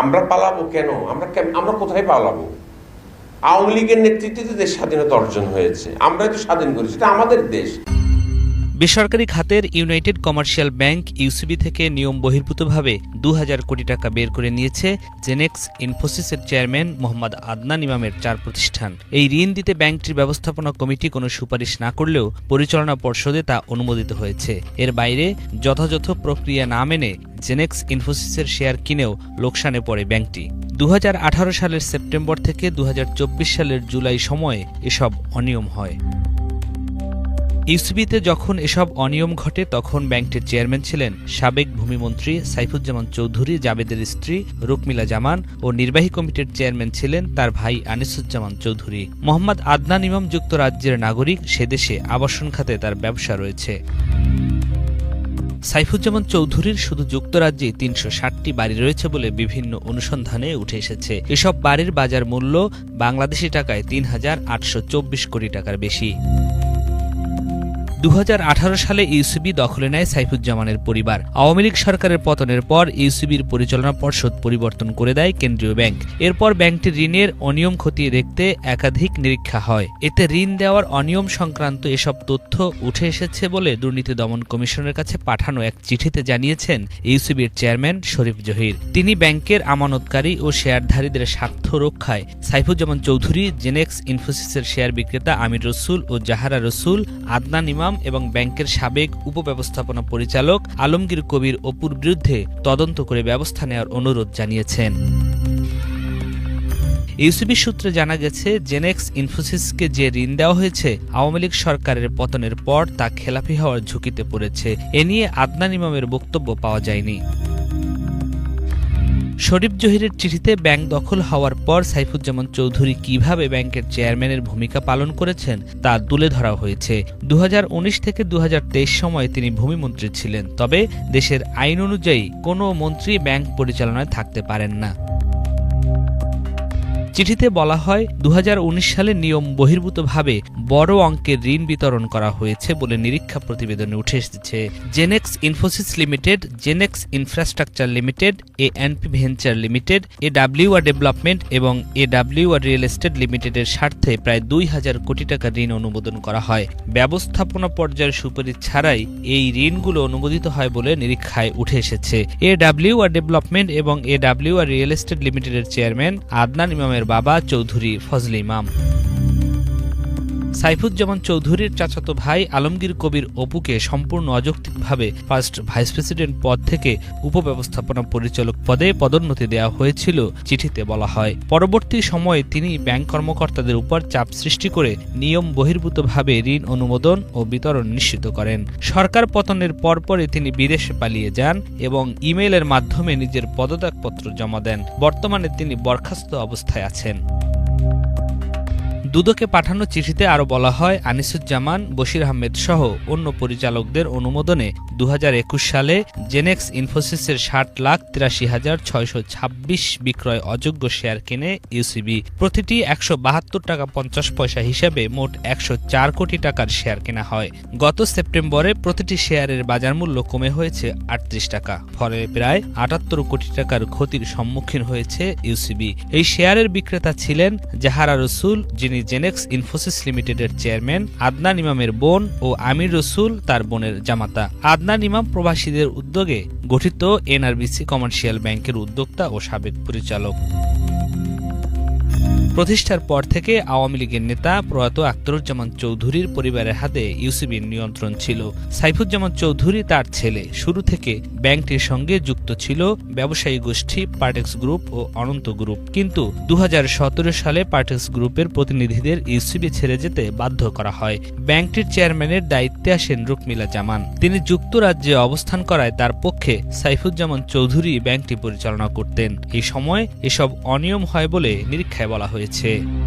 আমরা পালাবো কেন? আমরা আমরা কোথায় পালাবো? আওয়ামী লীগের নেতৃত্বে দেশ স্বাধীনতা অর্জন হয়েছে, আমরাই তো স্বাধীন করেছি, এটা আমাদের দেশ। বেসরকারি খাতের ইউনাইটেড কমার্শিয়াল ব্যাংক ইউসিবি থেকে নিয়ম বহির্ভূতভাবে দু হাজার কোটি টাকা বের করে নিয়েছে জেনেক্স ইনফোসিসের চেয়ারম্যান মোহাম্মদ আদনান ইমামের চার প্রতিষ্ঠান। এই ঋণ দিতে ব্যাংকটির ব্যবস্থাপনা কমিটি কোনো সুপারিশ না করলেও পরিচালনা পর্ষদে তা অনুমোদিত হয়েছে। এর বাইরে যথাযথ প্রক্রিয়া না মেনে জেনেক্স ইনফোসিসের শেয়ার কিনেও লোকসানে পড়ে ব্যাংকটি। দু হাজার আঠারো সালের সেপ্টেম্বর থেকে দু হাজার চব্বিশ সালের জুলাই সময়ে এসব অনিয়ম হয়। ইউসিবিতে যখন এসব অনিয়ম ঘটে, তখন ব্যাংকটির চেয়ারম্যান ছিলেন সাবেক ভূমিমন্ত্রী সাইফুজ্জামান চৌধুরী, জাবেদের স্ত্রী রুকমিলা জামান ও নির্বাহী কমিটির চেয়ারম্যান ছিলেন তার ভাই আনিসুজ্জামান চৌধুরী। মোহাম্মদ আদনান ইমাম যুক্তরাজ্যের নাগরিক, সে দেশে আবাসন খাতে তার ব্যবসা রয়েছে। সাইফুজ্জামান চৌধুরীর শুধু যুক্তরাজ্যে তিনশো ষাটটি বাড়ি রয়েছে বলে বিভিন্ন অনুসন্ধানে উঠে এসেছে। এসব বাড়ির বাজার মূল্য বাংলাদেশি টাকায় তিন হাজার আটশো চব্বিশ কোটি টাকার বেশি। দু হাজার আঠারো সালে ইউসিবি দখলে নেয় সাইফুজ্জামানের পরিবার। আওয়ামী লীগ সরকারের পতনের পর ইউসিবির পরিচালনা পর্ষদ পরিবর্তন করে দেয় কেন্দ্রীয় ব্যাংক। এরপর ব্যাংকটির ঋণের অনিয়ম খতিয়ে দেখতে একাধিক নিরীক্ষা হয়। এতে ঋণ দেওয়ার অনিয়ম সংক্রান্ত এসব তথ্য উঠে এসেছে বলে দুর্নীতি দমন কমিশনের কাছে পাঠানো এক চিঠিতে জানিয়েছেন ইউসিবির চেয়ারম্যান শরীফ জহির। তিনি ব্যাংকের আমানতকারী ও শেয়ারধারীদের স্বার্থ রক্ষায় সাইফুজ্জামান চৌধুরী, জেনেক্স ইনফোসিসের শেয়ার বিক্রেতা আমির রসুল ও জাহারা রসুল, আদনান ইমাম এবং ব্যাংকের সাবেক উপব্যবস্থাপনা পরিচালক আলমগীর কবির অপুর বিরুদ্ধে তদন্ত করে ব্যবস্থা নেওয়ার অনুরোধ জানিয়েছেন। ইউসিবি সূত্রে জানা গেছে, জেনেক্স ইনফোসিসকে যে ঋণ দেওয়া হয়েছে, আওয়ামী লীগ সরকারের পতনের পর তা খেলাফি হওয়ার ঝুঁকিতে পড়েছে। এ নিয়ে আদনান ইমামের বক্তব্য পাওয়া যায়নি। শরীফ জহিরের চিঠিতে ব্যাংক দখল হওয়ার পর সাইফুজ্জামান চৌধুরী কীভাবে ব্যাংকের চেয়ারম্যানের ভূমিকা পালন করেছেন তা তুলে ধরা হয়েছে। দুহাজার উনিশ থেকে দু সময়ে তিনি ভূমিমন্ত্রী ছিলেন, তবে দেশের আইন অনুযায়ী কোনো মন্ত্রী ব্যাংক পরিচালনায় থাকতে পারেন না। চিঠিতে বলা হয় দু হাজার উনিশ সালে নিয়ম বহির্ভূতভাবে বড় অঙ্কের ঋণ বিতরণ করা হয়েছে বলে নিরীক্ষা প্রতিবেদনে উঠে এসেছে। Genex Infosys limited Genex infrastructure limited A NP venture limited A WR development এবং এ ডাব্লিউআর রিয়েল এস্টেট লিমিটেডের স্বার্থে প্রায় দুই হাজার কোটি টাকা ঋণ অনুমোদন করা হয়। ব্যবস্থাপনা পর্যায়ের সুপারিশ ছাড়াই এই ঋণগুলো অনুমোদিত হয় বলে নিরীক্ষায় উঠে এসেছে। এ ডাব্লিউআর ডেভেলপমেন্ট এবং এ ডাব্লিউআর রিয়েল এস্টেট লিমিটেডের চেয়ারম্যান আদনান ইমামের বাবা চৌধুরী ফজল ইমাম। সাইফুজ্জামান চৌধুরীর চাচাতো ভাই আলমগীর কবির অপুকে সম্পূর্ণ অযৌক্তিকভাবে ফার্স্ট ভাইস প্রেসিডেন্ট পদ থেকে উপব্যবস্থাপনা পরিচালক পদে পদোন্নতি দেওয়া হয়েছিল চিঠিতে বলা হয়। পরবর্তী সময়ে তিনি ব্যাংক কর্মকর্তাদের উপর চাপ সৃষ্টি করে নিয়ম বহির্ভূতভাবে ঋণ অনুমোদন ও বিতরণ নিশ্চিত করেন। সরকার পতনের পরপরই তিনি বিদেশে পালিয়ে যান এবং ইমেইলের মাধ্যমে নিজের পদত্যাগপত্র জমা দেন। বর্তমানে তিনি বরখাস্ত অবস্থায় আছেন। দুদকে পাঠানো চিঠিতে আরও বলা হয়, আনিসুজ্জামান, বশির আহমেদ সহ অন্য পরিচালকদের অনুমোদনে দু হাজার একুশ সালে জেনেক্স ইনফোসিসের ষাট লাখ তিরাশি হাজার ছয়শো ছাব্বিশ বিক্রয় অযোগ্য শেয়ার কেনে ইউসিবি। প্রতিটি একশো বাহাত্তর টাকা পঞ্চাশ পয়সা হিসেবে মোট একশো চার কোটি টাকার শেয়ার কেনা হয়। গত সেপ্টেম্বরে প্রতিটি শেয়ারের বাজার মূল্য কমে হয়েছে আটত্রিশ টাকা। ফলে প্রায় আটাত্তর কোটি টাকার ক্ষতির সম্মুখীন হয়েছে ইউসিবি। এই শেয়ারের বিক্রেতা ছিলেন জাহারা রসুল, যিনি জেনেক্স ইনফোসিস লিমিটেডের চেয়ারম্যান আদনান ইমামের বোন ও আমির রসুল তার বোনের জামাতা। আদনান ইমাম প্রবাসীদের উদ্যোগে গঠিত এনআরবিসি কমার্শিয়াল ব্যাংকের উদ্যোক্তা ও সাবেক পরিচালক। প্রতিষ্ঠার পর থেকে আওয়ামী লীগের নেতা প্রয়াত আখতারুজ্জামান চৌধুরীর পরিবারের হাতে ইউসিবির নিয়ন্ত্রণ ছিল। সাইফুজ্জামান চৌধুরী তার ছেলে। শুরু থেকে ব্যাংকটির সঙ্গে যুক্ত ছিল ব্যবসায়ী গোষ্ঠী পার্টেক্স গ্রুপ ও অনন্ত গ্রুপ। কিন্তু দু হাজার সতেরো সালে পার্টেক্স গ্রুপের প্রতিনিধিদের ইউসিবি ছেড়ে যেতে বাধ্য করা হয়। ব্যাংকটির চেয়ারম্যানের দায়িত্বে আসেন রুকমিলা জামান। তিনি যুক্তরাজ্যে অবস্থান করায় তার পক্ষে সাইফুজ্জামান চৌধুরী ব্যাংকটি পরিচালনা করতেন। এই সময় এসব অনিয়ম হয় বলে নিরীক্ষায় বলা হয়েছে। છે